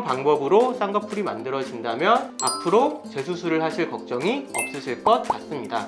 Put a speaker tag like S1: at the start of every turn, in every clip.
S1: 방법으로 쌍꺼풀이 만들어진다면 앞으로 재수술을 하실 걱정이 없으실 것 같습니다.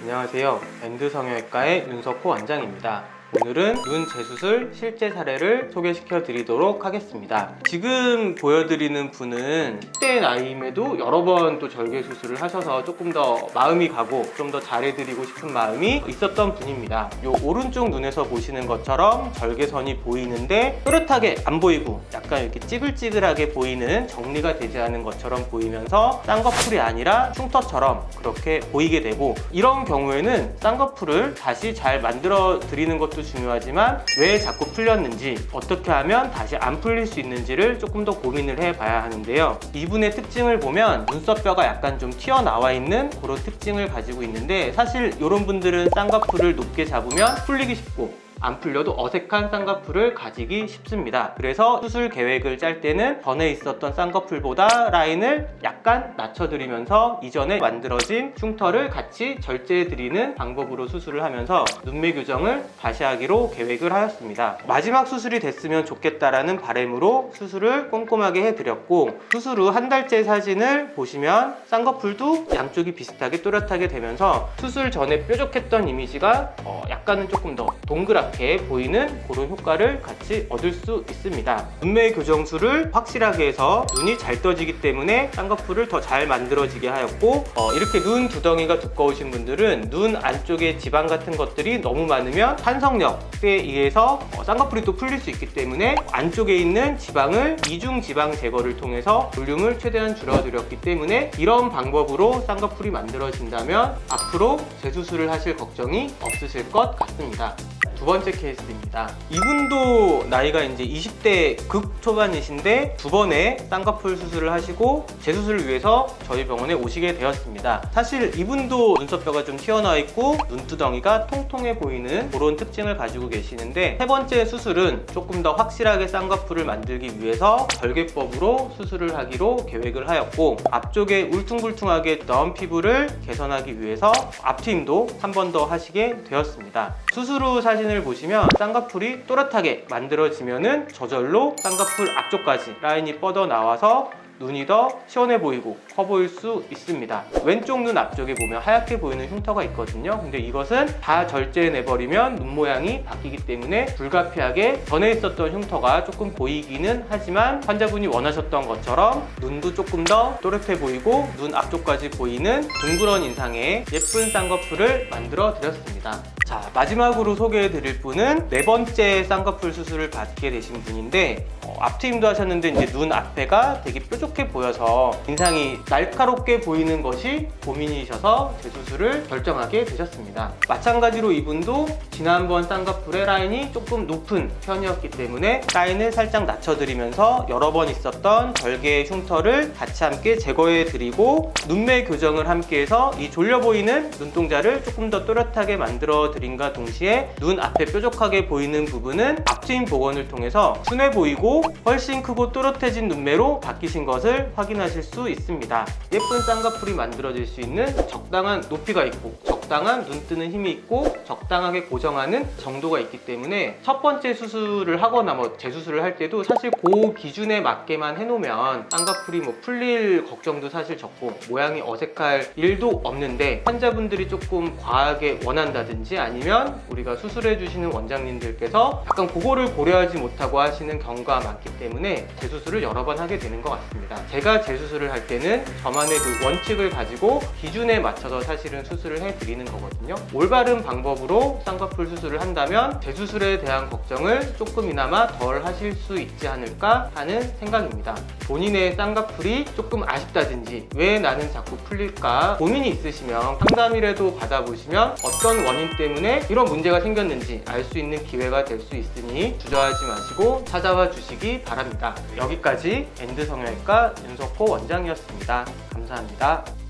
S1: 안녕하세요. 밴드 성형외과의 윤석호 원장입니다. 오늘은 눈 재수술 실제 사례를 소개시켜 드리도록 하겠습니다. 지금 보여드리는 분은 10대 나이임에도 여러 번 또 절개 수술을 하셔서 조금 더 마음이 가고 좀 더 잘해드리고 싶은 마음이 있었던 분입니다. 요 오른쪽 눈에서 보시는 것처럼 절개선이 보이는데 또렷하게 안 보이고 약간 이렇게 찌글찌글하게 보이는 정리가 되지 않은 것처럼 보이면서 쌍꺼풀이 아니라 흉터처럼 그렇게 보이게 되고 이런 경우에는 쌍꺼풀을 다시 잘 만들어 드리는 것도 중요하지만 왜 자꾸 풀렸는지 어떻게 하면 다시 안 풀릴 수 있는지를 조금 더 고민을 해 봐야 하는데요. 이분의 특징을 보면 눈썹뼈가 약간 좀 튀어나와 있는 그런 특징을 가지고 있는데 사실 이런 분들은 쌍꺼풀을 높게 잡으면 풀리기 쉽고 안 풀려도 어색한 쌍꺼풀을 가지기 쉽습니다. 그래서 수술 계획을 짤 때는 전에 있었던 쌍꺼풀보다 라인을 약간 낮춰드리면서 이전에 만들어진 흉터를 같이 절제해드리는 방법으로 수술을 하면서 눈매 교정을 다시 하기로 계획을 하였습니다. 마지막 수술이 됐으면 좋겠다라는 바람으로 수술을 꼼꼼하게 해드렸고 수술 후 한 달째 사진을 보시면 쌍꺼풀도 양쪽이 비슷하게 또렷하게 되면서 수술 전에 뾰족했던 이미지가 어, 약간은 조금 더 동그랗게 보이는 그런 효과를 같이 얻을 수 있습니다. 눈매 교정술을 확실하게 해서 눈이 잘 떠지기 때문에 쌍꺼풀 을더잘 만들어지게 하였고 어, 이렇게 눈 두덩이가 두꺼우신 분들은 눈 안쪽에 지방 같은 것들이 너무 많으면 탄성력에 의해서 어, 쌍꺼풀이 또 풀릴 수 있기 때문에 안쪽에 있는 지방을 이중 지방 제거를 통해서 볼륨을 최대한 줄여드렸기 때문에 이런 방법으로 쌍꺼풀이 만들어진다면 앞으로 재수술을 하실 걱정이 없으실 것 같습니다. 두 번째 케이스입니다. 이분도 나이가 이제 20대 극 초반이신데 두 번의 쌍꺼풀 수술을 하시고 재수술을 위해서 저희 병원에 오시게 되었습니다. 사실 이분도 눈썹뼈가 좀 튀어나와 있고 눈두덩이가 통통해 보이는 그런 특징을 가지고 계시는데 세 번째 수술은 조금 더 확실하게 쌍꺼풀을 만들기 위해서 절개법으로 수술을 하기로 계획을 하였고 앞쪽에 울퉁불퉁하게 나온 피부를 개선하기 위해서 앞트임도 한 번 더 하시게 되었습니다. 수술 후 사 진을 보시면 쌍꺼풀이 또렷하게 만들어지면은 저절로 쌍꺼풀 앞쪽까지 라인이 뻗어 나와서 눈이 더 시원해 보이고 커 보일 수 있습니다. 왼쪽 눈 앞쪽에 보면 하얗게 보이는 흉터가 있거든요. 근데 이것은 다 절제해내버리면 눈 모양이 바뀌기 때문에 불가피하게 전에 있었던 흉터가 조금 보이기는 하지만 환자분이 원하셨던 것처럼 눈도 조금 더 또렷해 보이고 눈 앞쪽까지 보이는 둥그런 인상의 예쁜 쌍꺼풀을 만들어 드렸습니다. 자, 마지막으로 소개해 드릴 분은 네 번째 쌍꺼풀 수술을 받게 되신 분인데 어, 앞트임도 하셨는데 이제 눈 앞에가 되게 뾰족 해 보여서 인상이 날카롭게 보이는 것이 고민이셔서 재수술을 결정하게 되셨습니다. 마찬가지로 이분도 지난번 쌍꺼풀의 라인이 조금 높은 편이었기 때문에 라인을 살짝 낮춰드리면서 여러 번 있었던 절개의 흉터를 같이 함께 제거해 드리고 눈매 교정을 함께 해서 이 졸려 보이는 눈동자를 조금 더 또렷하게 만들어 드림과 동시에 눈 앞에 뾰족하게 보이는 부분은 앞트임 복원을 통해서 순해 보이고 훨씬 크고 또렷해진 눈매로 바뀌신 것을 확인하실 수 있습니다. 예쁜 쌍꺼풀이 만들어질 수 있는 적당한 높이가 있고 적당한 눈 뜨는 힘이 있고 적당하게 고정하는 정도가 있기 때문에 첫 번째 수술을 하거나 뭐 재수술을 할 때도 사실 그 기준에 맞게만 해놓으면 쌍꺼풀이 뭐 풀릴 걱정도 사실 적고 모양이 어색할 일도 없는데 환자분들이 조금 과하게 원한다든지 아니면 우리가 수술해 주시는 원장님들께서 약간 그거를 고려하지 못하고 하시는 경우가 많기 때문에 재수술을 여러 번 하게 되는 것 같습니다. 제가 재수술을 할 때는 저만의 그 원칙을 가지고 기준에 맞춰서 사실은 수술을 해 드리는 거거든요. 올바른 방법으로 쌍꺼풀 수술을 한다면 재수술에 대한 걱정을 조금이나마 덜 하실 수 있지 않을까 하는 생각입니다. 본인의 쌍꺼풀이 조금 아쉽다든지 왜 나는 자꾸 풀릴까 고민이 있으시면 상담이라도 받아보시면 어떤 원인 때문에 이런 문제가 생겼는지 알 수 있는 기회가 될 수 있으니 주저하지 마시고 찾아와 주시기 바랍니다. 여기까지 엔드 성형외과 윤석호 원장이었습니다. 감사합니다.